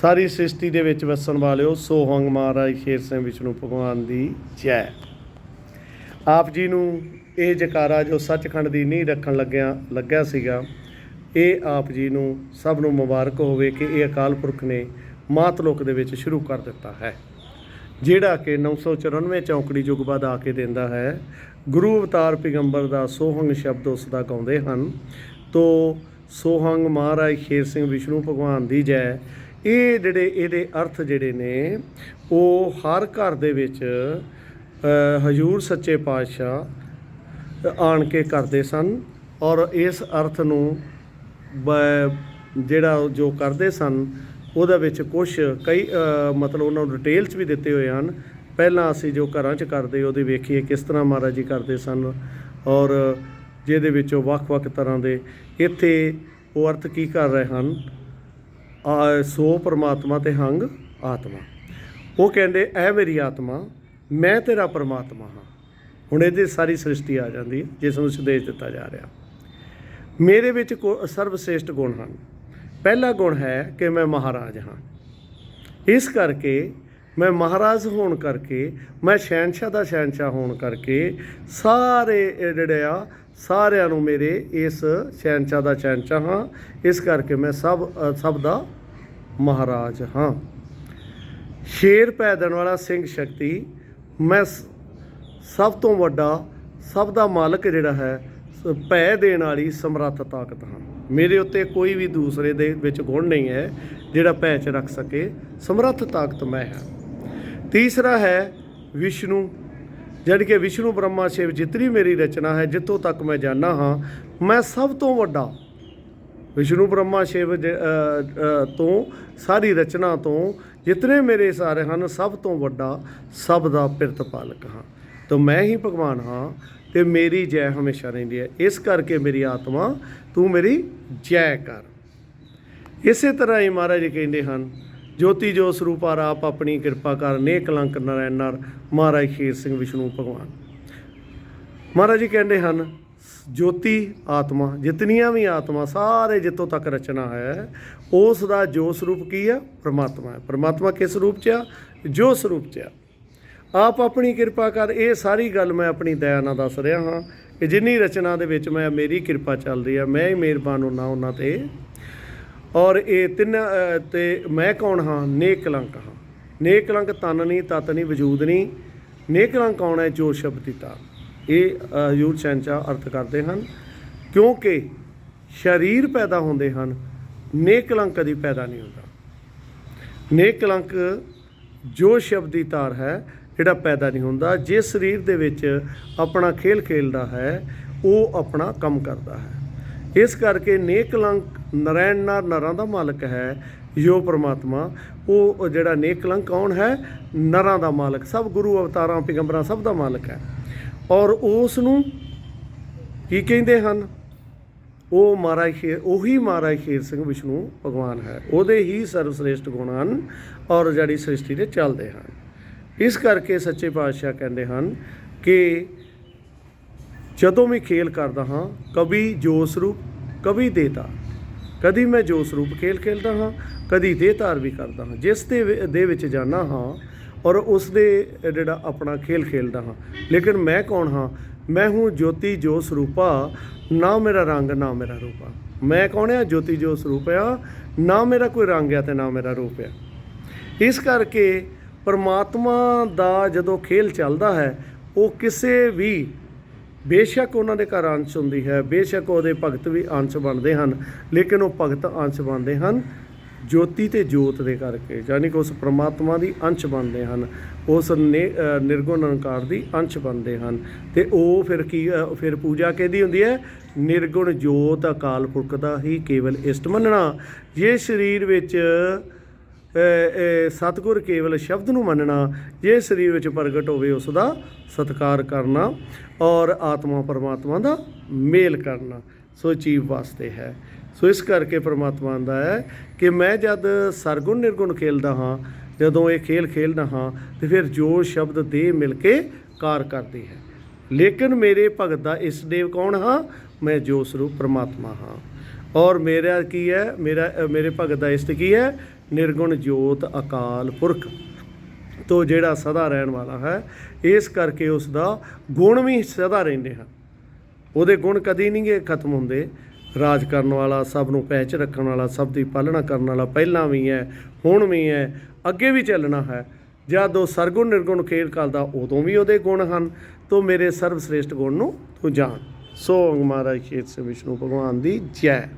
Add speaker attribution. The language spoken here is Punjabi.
Speaker 1: ਸਾਰੀ ਸ੍ਰਿਸ਼ਟੀ ਦੇ ਵਿੱਚ ਵਸਣ ਵਾਲਿਓ ਸੋਹੰਗ ਮਹਾਰਾਜ ਖੇਰ ਸਿੰਘ ਵਿਸ਼ਨੂੰ ਭਗਵਾਨ ਦੀ ਜੈ। ਆਪ ਜੀ ਨੂੰ ਇਹ ਜਕਾਰਾ ਜੋ ਸੱਚਖੰਡ ਦੀ ਨੀਂਹ ਰੱਖਣ ਲੱਗਿਆ ਲੱਗਿਆ ਸੀਗਾ, ਇਹ ਆਪ ਜੀ ਨੂੰ ਸਭ ਨੂੰ ਮੁਬਾਰਕ ਹੋਵੇ ਕਿ ਇਹ ਅਕਾਲ ਪੁਰਖ ਨੇ ਮਾਤਲੋਕ ਦੇ ਵਿੱਚ ਸ਼ੁਰੂ ਕਰ ਦਿੱਤਾ ਹੈ। ਜਿਹੜਾ ਕਿ 994 ਚੌਂਕੜੀ ਯੁੱਗ ਬਾਅਦ ਆ ਕੇ ਦਿੰਦਾ ਹੈ, ਗੁਰੂ ਅਵਤਾਰ ਪੈਗੰਬਰ ਦਾ ਸੋਹੰਗ ਸ਼ਬਦ ਉਸ ਦਾ ਗਾਉਂਦੇ ਹਨ, ਤੋ ਸੋਹੰਗ ਮਹਾਰਾਜ ਖੇਰ ਸਿੰਘ ਵਿਸ਼ਨੂੰ ਭਗਵਾਨ ਦੀ ਜੈ ਇਹ ਜਿਹੜੇ ਇਹਦੇ ਅਰਥ ਜਿਹੜੇ ਨੇ, ਉਹ ਹਰ ਘਰ ਦੇ ਵਿੱਚ ਹਜੂਰ ਸੱਚੇ ਪਾਤਸ਼ਾਹ ਆਣ ਕੇ ਕਰਦੇ ਸਨ ਔਰ ਇਸ ਅਰਥ ਨੂੰ ਜਿਹੜਾ ਜੋ ਕਰਦੇ ਸਨ, ਉਹਦੇ ਵਿੱਚ ਕੁਝ ਕਈ ਮਤਲਬ ਉਹਨਾਂ ਨੂੰ ਡਿਟੇਲਸ ਵੀ ਦਿੱਤੇ ਹੋਏ ਹਨ। ਪਹਿਲਾਂ ਅਸੀਂ ਜੋ ਘਰਾਂ 'ਚ ਕਰਦੇ, ਉਹਦੇ ਵੇਖੀਏ ਕਿਸ ਤਰ੍ਹਾਂ ਮਹਾਰਾਜ ਜੀ ਕਰਦੇ ਸਨ ਔਰ ਜਿਹਦੇ ਵਿੱਚੋਂ ਵੱਖ-ਵੱਖ ਤਰ੍ਹਾਂ ਦੇ ਇੱਥੇ ਉਹ ਅਰਥ ਕੀ ਕਰ ਰਹੇ ਹਨ? ਸੋ ਪਰਮਾਤਮਾ ਤੇ ਹੰਗ ਆਤਮਾ। ਉਹ ਕਹਿੰਦੇ, ਐ ਮੇਰੀ ਆਤਮਾ, ਮੈਂ ਤੇਰਾ ਪਰਮਾਤਮਾ ਹਾਂ। ਹੁਣ ਇਹਦੇ ਸਾਰੀ ਸ੍ਰਿਸ਼ਟੀ ਆ ਜਾਂਦੀ ਹੈ, ਜਿਸ ਨੂੰ ਸੰਦੇਸ਼ ਦਿੱਤਾ ਜਾ ਰਿਹਾ। ਮੇਰੇ ਵਿੱਚ ਸਰਵ ਸ੍ਰੇਸ਼ਟ ਗੁਣ ਹਨ। ਪਹਿਲਾ ਗੁਣ ਹੈ ਕਿ ਮੈਂ ਮਹਾਰਾਜ ਹਾਂ। ਇਸ ਕਰਕੇ ਮੈਂ ਮਹਾਰਾਜ ਹੋਣ ਕਰਕੇ, ਮੈਂ ਸ਼ਹਿਨशाह ਦਾ ਸ਼ਹਿਨशाह ਹੋਣ ਕਰਕੇ ਸਾਰੇ ਜਿਹੜੇ ਆ ਸਾਰਿਆਂ ਨੂੰ ਮੇਰੇ ਇਸ ਸ਼ੈਨਚਾ ਦਾ ਚੈਨਚਾ ਹਾਂ। ਇਸ ਕਰਕੇ ਮੈਂ ਸਭ ਸਭ ਦਾ ਮਹਾਰਾਜ ਹਾਂ। ਸ਼ੇਰ ਪੈ ਦੇਣ ਵਾਲਾ ਸਿੰਘ ਸ਼ਕਤੀ, ਮੈਂ ਸਭ ਤੋਂ ਵੱਡਾ, ਸਭ ਦਾ ਮਾਲਕ ਜਿਹੜਾ ਹੈ ਭੈ ਦੇਣ ਵਾਲੀ ਸਮਰੱਥ ਤਾਕਤ ਹਾਂ। ਮੇਰੇ ਉੱਤੇ ਕੋਈ ਵੀ ਦੂਸਰੇ ਦੇ ਵਿੱਚ ਗੁਣ ਨਹੀਂ ਹੈ, ਜਿਹੜਾ ਭੈ ਚ ਰੱਖ ਸਕੇ। ਸਮਰੱਥ ਤਾਕਤ ਮੈਂ ਹਾਂ। ਤੀਸਰਾ ਹੈ ਵਿਸ਼ਨੂੰ। ਜਦ ਕਿ ਵਿਸ਼ਨੂੰ ਬ੍ਰਹਮਾ ਸ਼ਿਵ ਜਿਤਨੀ ਮੇਰੀ ਰਚਨਾ ਹੈ, ਜਿੱਥੋਂ ਤੱਕ ਮੈਂ ਜਾਣਾ ਹਾਂ, ਮੈਂ ਸਭ ਤੋਂ ਵੱਡਾ ਵਿਸ਼ਨੂੰ ਬ੍ਰਹਮਾ ਸ਼ਿਵ ਜ- ਤੋਂ, ਸਾਰੀ ਰਚਨਾ ਤੋਂ, ਜਿਤਨੇ ਮੇਰੇ ਸਾਰੇ ਹਨ, ਸਭ ਤੋਂ ਵੱਡਾ, ਸਭ ਦਾ ਪਿਰਤ ਪਾਲਕ ਹਾਂ। ਤਾਂ ਮੈਂ ਹੀ ਭਗਵਾਨ ਹਾਂ ਤੇ ਮੇਰੀ ਜੈ ਹਮੇਸ਼ਾ ਰਹਿੰਦੀ ਹੈ। ਇਸ ਕਰਕੇ ਮੇਰੀ ਆਤਮਾ, ਤੂੰ ਮੇਰੀ ਜੈ ਕਰ। ਇਸੇ ਤਰ੍ਹਾਂ ਹੀ ਮਹਾਰਾਜ ਕਹਿੰਦੇ ਹਨ ਜੋਤੀ ਜੋ ਸਰੂਪਾਰ ਆਪ ਆਪਣੀ ਕਿਰਪਾ ਕਰ ਨੇਕ ਕਲੰਕ ਨਰੈਣ ਨਰ। ਮਹਾਰਾਜ ਖੀਰ ਸਿੰਘ ਵਿਸ਼ਨੂੰ ਭਗਵਾਨ। ਮਹਾਰਾਜ ਜੀ ਕਹਿੰਦੇ ਹਨ, ਜੋਤੀ ਆਤਮਾ, ਜਿਤਨੀਆਂ ਵੀ ਆਤਮਾ ਸਾਰੇ ਜਿੱਥੋਂ ਤੱਕ ਰਚਨਾ ਹੈ, ਉਸ ਦਾ ਜੋ ਸਰੂਪ ਕੀ ਆ? ਪ੍ਰਮਾਤਮਾ ਹੈ। ਪ੍ਰਮਾਤਮਾ ਕਿਸ ਰੂਪ ਚ ਆ? ਜੋ ਸਰੂਪ ਚ ਆ। ਆਪ ਆਪਣੀ ਕਿਰਪਾ ਕਰ, ਇਹ ਸਾਰੀ ਗੱਲ ਮੈਂ ਆਪਣੀ ਦਇਆ ਨਾਲ ਦੱਸ ਰਿਹਾ ਹਾਂ ਕਿ ਜਿੰਨੀ ਰਚਨਾ ਦੇ ਵਿੱਚ ਮੈਂ, ਮੇਰੀ ਕਿਰਪਾ ਚੱਲਦੀ ਹੈ ਮੈਂ ਹੀ ਮਿਹਰਬਾਨ ਉਹਨਾਂ ਉਹਨਾਂ ਤੇ ਔਰ ਇਹ ਤਿੰਨ ਤੇ ਮੈਂ ਕੌਣ ਹਾਂ? ਨੇਕ ਕਲੰਕ ਹਾਂ। ਨੇਕ ਕਲੰਕ ਤਨ ਨਹੀਂ, ਤਤ ਨਹੀਂ, ਵਜੂਦ ਨਹੀਂ। ਨੇਕ ਕਲੰਕ ਕੌਣ ਹੈ? ਜੋ ਸ਼ਬਦ ਦਿੱਤਾ ਇਹ ਹਜੂਰ ਸ਼ਹਿਨशाह ਅਰਥ ਕਰਦੇ ਹਨ। ਕਿਉਂਕਿ ਸਰੀਰ ਪੈਦਾ ਹੁੰਦੇ ਹਨ, ਨੇਕ ਕਲੰਕ ਕਦੀ ਪੈਦਾ ਨਹੀਂ ਹੁੰਦਾ। ਨੇਕ ਕਲੰਕ ਜੋ ਸ਼ਬਦ ਦੀ ਤਾਰ ਹੈ, ਜਿਹੜਾ ਪੈਦਾ ਨਹੀਂ ਹੁੰਦਾ। ਜਿਸ ਸਰੀਰ ਦੇ ਵਿੱਚ ਆਪਣਾ ਖੇਲ ਖੇਲਦਾ ਹੈ, ਉਹ ਆਪਣਾ ਕੰਮ ਕਰਦਾ ਹੈ। ਇਸ ਕਰਕੇ ਨੇਕ ਕਲੰਕ ਨਰੈਣ ਨਰ ਨਰਾਂ ਦਾ ਮਾਲਕ ਹੈ, ਯੋ ਪ੍ਰਮਾਤਮਾ। ਉਹ ਜਿਹੜਾ ਨੇਕਲੰਕ ਕੌਣ ਹੈ? ਨਰਾਂ ਦਾ ਮਾਲਕ। ਸਭ ਗੁਰੂ ਅਵਤਾਰਾਂ, ਪੈਗੰਬਰਾਂ ਸਭ ਦਾ ਮਾਲਕ ਹੈ। ਔਰ ਉਸ ਨੂੰ ਕੀ ਕਹਿੰਦੇ ਹਨ? ਉਹ ਮਹਾਰਾਜ ਖੇਰ ਉਹੀ ਮਹਾਰਾਜ ਖੇਰ ਸਿੰਘ ਵਿਸ਼ਨੂੰ ਭਗਵਾਨ ਹੈ। ਉਹਦੇ ਹੀ ਸਰਵਸ੍ਰੇਸ਼ਟ ਗੁਣ ਹਨ ਔਰ ਜਿਹੜੀ ਸ੍ਰਿਸ਼ਟੀ ਦੇ ਚੱਲਦੇ ਹਨ। ਇਸ ਕਰਕੇ ਸੱਚੇ ਪਾਤਸ਼ਾਹ ਕਹਿੰਦੇ ਹਨ ਕਿ ਜਦੋਂ ਵੀ ਖੇਲ ਕਰਦਾ ਹਾਂ, ਕਵੀ ਜੋਸ ਰੂਪ ਕभी ਦੇਤਾ। ਕਦੀ ਮੈਂ ਜੋਸ ਰੂਪ ਖੇਲ ਖੇਲਦਾ ਹਾਂ, ਕਦੀ ਦੇਤਾਰ ਵੀ ਕਰਦਾ ਹਾਂ। ਜਿਸ ਦੇ ਦੇ ਵਿੱਚ ਜਾਣਾ ਹਾਂ ਔਰ ਉਸ ਦੇ ਜਿਹੜਾ ਆਪਣਾ ਖੇਲ ਖੇਲਦਾ ਹਾਂ। ਲੇਕਿਨ ਮੈਂ ਕੌਣ ਹਾਂ? ਮੈਂ ਹੂੰ ਜੋਤੀ ਜੋ ਸਰੂਪਾ ਨਾ ਮੇਰਾ ਰੰਗ, ਨਾ ਮੇਰਾ ਰੂਪਾ। ਮੈਂ ਕੌਣ ਆ? ਜੋਤੀ ਜੋ ਸਰੂਪ ਆ। ਨਾ ਮੇਰਾ ਕੋਈ ਰੰਗ ਆ ਤੇ ਨਾ ਮੇਰਾ ਰੂਪ ਆ। ਇਸ ਕਰਕੇ ਪਰਮਾਤਮਾ ਦਾ ਜਦੋਂ ਖੇਲ ਚੱਲਦਾ ਹੈ, ਉਹ ਕਿਸੇ ਵੀ ਬੇਸ਼ੱਕ ਉਹਨਾਂ ਦੇ ਘਰ ਅੰਸ਼ ਹੁੰਦੀ ਹੈ, ਬੇਸ਼ੱਕ ਉਹਦੇ ਭਗਤ ਵੀ ਅੰਸ਼ ਬਣਦੇ ਹਨ, ਲੇਕਿਨ ਉਹ ਭਗਤ ਅੰਸ਼ ਬਣਦੇ ਹਨ ਜੋਤੀ ਤੇ ਜੋਤ ਦੇ ਕਰਕੇ, ਯਾਨੀ ਕਿ ਉਸ ਪ੍ਰਮਾਤਮਾ ਦੀ ਅੰਸ਼ ਬਣਦੇ ਹਨ, ਉਸ ਨਿ- ਨਿਰਗੁਣ ਨਿਰੰਕਾਰ ਦੀ ਅੰਸ਼ ਬਣਦੇ ਹਨ, ਤੇ ਉਹ ਫਿਰ ਕੀ ਫਿਰ ਪੂਜਾ ਕਿਹਦੀ ਹੁੰਦੀ ਹੈ? ਨਿਰਗੁਣ ਜੋਤ ਅਕਾਲ ਪੁਰਖ ਦਾ ਹੀ ਕੇਵਲ ਇਸ਼ਟ ਮੰਨਣਾ, ਜੇ ਸਰੀਰ ਵਿੱਚ ਸਤਿਗੁਰ ਕੇਵਲ ਸ਼ਬਦ ਨੂੰ ਮੰਨਣਾ, ਜੇ ਸਰੀਰ ਵਿੱਚ ਪ੍ਰਗਟ ਹੋਵੇ ਉਸ ਦਾ ਸਤਿਕਾਰ ਕਰਨਾ ਔਰ ਆਤਮਾ ਪਰਮਾਤਮਾ ਦਾ ਮੇਲ ਕਰਨਾ, ਸੋ ਜੀਵ ਵਾਸਤੇ ਹੈ। ਸੋ ਇਸ ਕਰਕੇ ਪਰਮਾਤਮਾ ਦਾ ਹੈ ਕਿ ਮੈਂ ਜਦ ਸਰਗੁਣ ਨਿਰਗੁਣ ਖੇਲਦਾ ਹਾਂ, ਜਦੋਂ ਇਹ ਖੇਲ ਖੇਲਦਾ ਹਾਂ, ਤੇ ਫਿਰ ਜੋ ਸ਼ਬਦ ਦੇ ਮਿਲ ਕੇ ਕਾਰ ਕਰਦੀ ਹੈ। ਲੇਕਿਨ ਮੇਰੇ ਭਗਤ ਦਾ ਇਸ ਦੇਵ ਕੌਣ ਹਾਂ? ਮੈਂ ਜੋ ਸਰੂਪ ਪਰਮਾਤਮਾ ਹਾਂ। ਔਰ ਮੇਰਾ ਕੀ ਹੈ? ਮੇਰਾ ਮੇਰੇ ਭਗਤ ਦਾ ਇਸ਼ਟ ਕੀ ਹੈ? ਨਿਰਗੁਣ ਜੋਤ ਅਕਾਲ ਪੁਰਖ ਤੋਂ ਜਿਹੜਾ ਸਦਾ ਰਹਿਣ ਵਾਲਾ ਹੈ, ਇਸ ਕਰਕੇ ਉਸ ਦਾ ਗੁਣ ਵੀ ਸਦਾ ਰਹਿੰਦੇ ਹਨ। ਉਹਦੇ ਗੁਣ ਕਦੀ ਨਹੀਂ ਗੇ ਖਤਮ ਹੁੰਦੇ। ਰਾਜ ਕਰਨ ਵਾਲਾ, ਸਭ ਨੂੰ ਪੈਚ ਰੱਖਣ ਵਾਲਾ, ਸਭ ਦੀ ਪਾਲਣਾ ਕਰਨ ਵਾਲਾ ਪਹਿਲਾਂ ਵੀ ਹੈ, ਹੁਣ ਵੀ ਹੈ, ਅੱਗੇ ਵੀ ਚੱਲਣਾ ਹੈ। ਜਦ ਉਹ ਸਰਗੁਣ ਨਿਰਗੁਣ ਖੇਲ ਕਰਦਾ, ਉਦੋਂ ਵੀ ਉਹਦੇ ਗੁਣ ਹਨ। ਤੋਂ ਮੇਰੇ ਸਰਵ ਸ੍ਰੇਸ਼ਟ ਗੁਣ ਨੂੰ ਤੂੰ ਜਾਣ। ਸੋ ਮਹਾਰਾਜ ਖੇਤ ਸੇ ਵਿਸ਼ਨੂੰ ਭਗਵਾਨ ਦੀ ਜੈ।